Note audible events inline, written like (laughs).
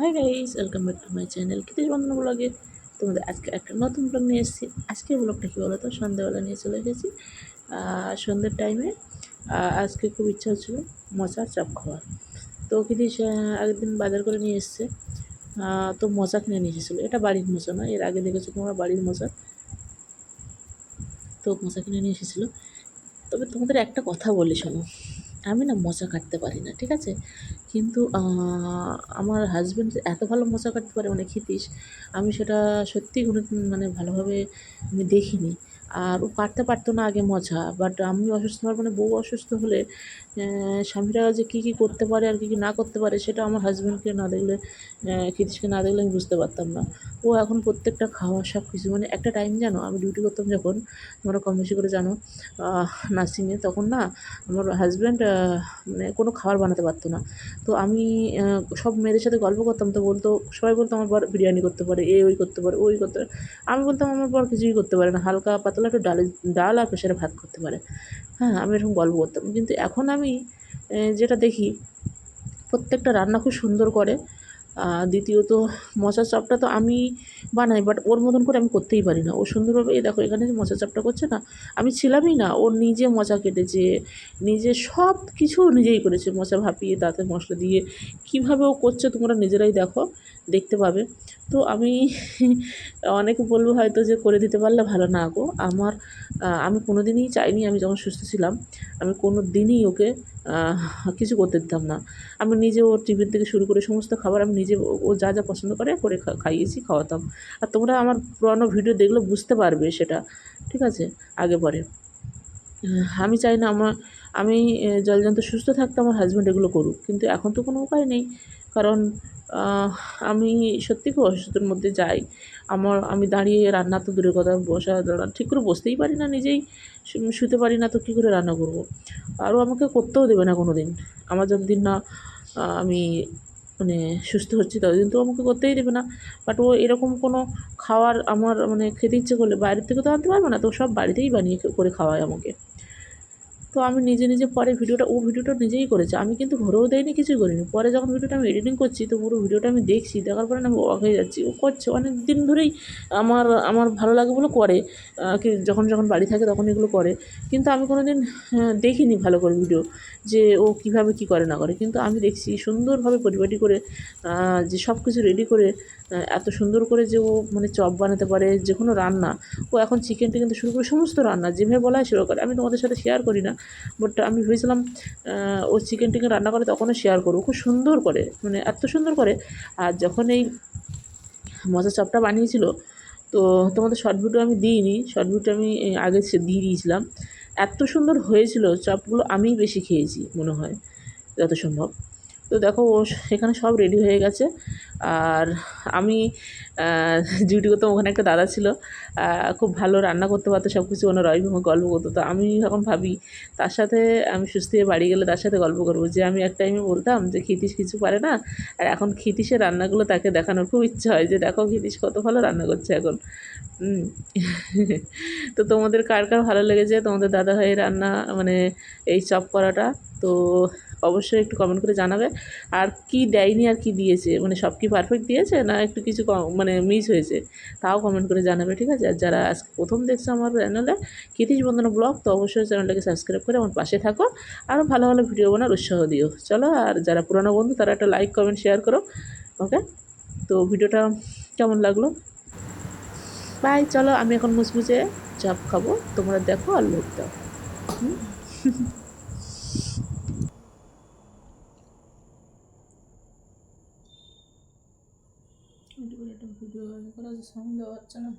Hi guys welcome back to my channel Kritish Bandhan ব্লগে তোমাদের আজকে একটা নতুন ব্লগ নিয়ে এসেছি। আজকের ব্লগটা কী বলো তো সন্ধ্যেবেলা নিয়ে চলে এসেছি। সন্ধ্যের টাইমে আজকে খুব ইচ্ছা হচ্ছিল মশার চাপ খাওয়ার। তো কৃতিশ আগের দিন বাজার করে নিয়ে এসছে। তো মশা কিনে নিয়ে এসেছিল। এটা বাড়ির মশা নয়, এর আগে দেখেছ তোমরা বাড়ির মশা তো মশা কিনে নিয়ে এসেছিল। তবে তোমাদের একটা কথা বলি শোনো। আমি না মশা কাটতে পারি না ঠিক আছে? কিন্তু আমার হাজব্যান্ড এত ভালো মশা কাটতে পারে মানে ক্ষিতিশ আমি সেটা সত্যিই কোনো মানে ভালোভাবে আমি দেখিনি। আর ও কাটতে পারতো না আগে মশা বাট আমি অসুস্থ হওয়ার মানে বউ অসুস্থ হলে স্বামীরা যে কী কী করতে পারে আর কী কী না করতে পারে সেটা আমার হাজব্যান্ডকে না দেখলে আহ, ক্ষিতীশকে না দেখলে আমি বুঝতে পারতাম না। ও এখন প্রত্যেকটা খাওয়া সব কিছু মানে একটা টাইম জানো আমি ডিউটি করতাম যখন তোমরা কম বেশি করে জানো নার্সিংয়ে তখন না আমার হাজব্যান্ড মানে কোনো খাবার বানাতে পারতো না। তো আমি সব মেয়েদের সাথে গল্প করতাম তো বলতো, সবাই বলতো আমার বর বিরিয়ানি করতে পারে, এ ওই করতে পারে, ওই করতে পারে। আমি বলতাম আমার বর কিছুই করতে পারে না, হালকা পাতলা একটু ডালে, ডাল আর প্রেশারে ভাত করতে পারে। হ্যাঁ আমি এরকম গল্প করতাম। কিন্তু এখন আমি যেটা দেখি, প্রত্যেকটা রান্না খুব সুন্দর করে দ্বিতীয়ত মশার চাপটা তো আমি বানাই বাট ওর মতন করে আমি করতেই পারি না। ও সুন্দরভাবে, এই দেখো, এখানে মশার চাপটা করছে না। আমি ছিলামই না, ও নিজে মশা কেটেছে, নিজে সব কিছু নিজেই করেছে। মশা ভাপিয়ে, তাতে মশলা দিয়ে, কীভাবে ও করছে তোমরা নিজেরাই দেখো, দেখতে পাবে। তো আমি অনেকে বলব হয়তো যে করে দিতে পারলে ভালো। না গো, আমার আমি কোনো দিনই চাইনি আমি যখন সুস্থ ছিলাম, আমি কোনো দিনই ওকে কিছু করতে দিতাম না। আমি নিজে ওর টিফিন থেকে শুরু করে সমস্ত খাবার আমি নিজে, ও- যা যা পছন্দ করে করে খাইয়েছি, খাওয়াতাম। আর তোমরা আমার পুরানো ভিডিও দেখলে বুঝতে পারবে সেটা, ঠিক আছে? আগে পরে। আমি চাই না আমার আমি জলজান্ত সুস্থ থাকতে আমার হাজব্যান্ড এগুলো করুক। কিন্তু এখন তো কোনো উপায় নেই। কারণ আমি সত্যি খুব অসুস্থতার মধ্যে যাই। আমার, আমি দাঁড়িয়ে রান্না তো দূরের কথা, বসা দাঁড়া ঠিক করে বসতেই পারি না নিজেই। শুতে পারি না তো কী করে রান্না করব? আরও আমাকে করতেও দেবে না কোনো দিন আমার যতদিন না আমি মানে সুস্থ হচ্ছি ততদিন তো আমাকে করতেই দেবে না। বাট ও এরকম কোনো খাওয়ার আমার মানে খেতে ইচ্ছে করলে বাইরের থেকে তো আনতে পারবে না। তো সব বাড়িতেই বানিয়ে করে খাওয়ায় আমাকে। তো আমি নিজে নিজে পরে ভিডিওটা, ও ভিডিওটা নিজেই করেছে। আমি কিন্তু ঘরেও দেয়নি, কিছুই করিনি। পরে যখন ভিডিওটা আমি এডিটিং করছি, তো পুরো ভিডিওটা আমি দেখছি, দেখার পরে না আমি অবাক হয়ে যাচ্ছি। ও করছে, অনেক দিন ধরেই আমার আমার ভালো লাগে বলে করে কি যখন যখন বাড়ি থাকে তখন এগুলো করে। কিন্তু আমি কোনো দিন দেখিনি ভালো করে ভিডিও যে ও কীভাবে কী করে না করে। কিন্তু আমি দেখছি সুন্দরভাবে পরিপাটি করে যে সব কিছু রেডি করে এত সুন্দর করে যে ও মানে চপ বানাতে পারে, যে কোনো রান্না। ও এখন চিকেন টিকেন থেকে শুরু করে সমস্ত রান্না, যেভাবে বলা হয় সেভাবে করে। আমি তোমাদের সাথে শেয়ার করি না। বাট আমি ভেবেছিলাম ও চিকেন টিকেন রান্না করে তখনও শেয়ার করব। খুব সুন্দর করে মানে এত সুন্দর করে। আর যখন এই মজা চপটা বানিয়েছিল, তো তোমাদের শর্ট ভিডিও আমি দিইনি। শর্ট ভিডিও আমি আগে দিয়ে দিয়েছিলাম। এত সুন্দর হয়েছিল, চপগুলো আমিই বেশি খেয়েছি, মনে হয়, যত সম্ভব। তো দেখো, ও এখানে সব রেডি হয়ে গেছে। আর আমি ডিউটি করতাম, ওখানে একটা দাদা ছিল খুব ভালো রান্না করতে পারতো সব কিছু ওনার রবিভাবে গল্প করতো। তো আমি এখন ভাবি, তার সাথে আমি সুস্থ হয়ে বাড়ি গেলে তার সাথে গল্প করব। যে আমি এক টাইমে বলতাম যে, ক্ষিতিশ কিছু পারে না, আর এখন ক্ষিতিশের রান্নাগুলো তাকে দেখানোর খুব ইচ্ছা হয় যে, দেখো ক্ষিতিশ কত ভালো রান্না করছে এখন। (laughs) তো তোমাদের কার কার ভালো লেগেছে? তোমাদের দাদা ভাইয়ের রান্না মানে এই চপ করাটা? তো অবশ্যই একটু কমেন্ট করে জানাবে। আর কি দেয়নি আর কি দিয়েছে? মানে সব কি পারফেক্ট দিয়েছে না একটু কিছু মানে মিস হয়েছে? তাও কমেন্ট করে জানাবে, ঠিক আছে? আর যারা আজকে প্রথম দেখছ আমার চ্যানেলে কৃতিশ বন্দনা ব্লগ, তো অবশ্যই চ্যানেলটাকে সাবস্ক্রাইব করে আমার পাশে থাকো আরও ভালো ভালো ভিডিও বানার উৎসাহ দিও। চলো, আর যারা পুরানো বন্ধু, তারা একটা লাইক কমেন্ট শেয়ার করো ওকে তো ভিডিওটা কেমন লাগল? বাই চলো, আমি এখন মুচমুচে চাপ খাব, তোমরা দেখো আর লোক দাও। হুম? (laughs) ভিডিও করা সাউন্ড দেওয়া হচ্ছে না।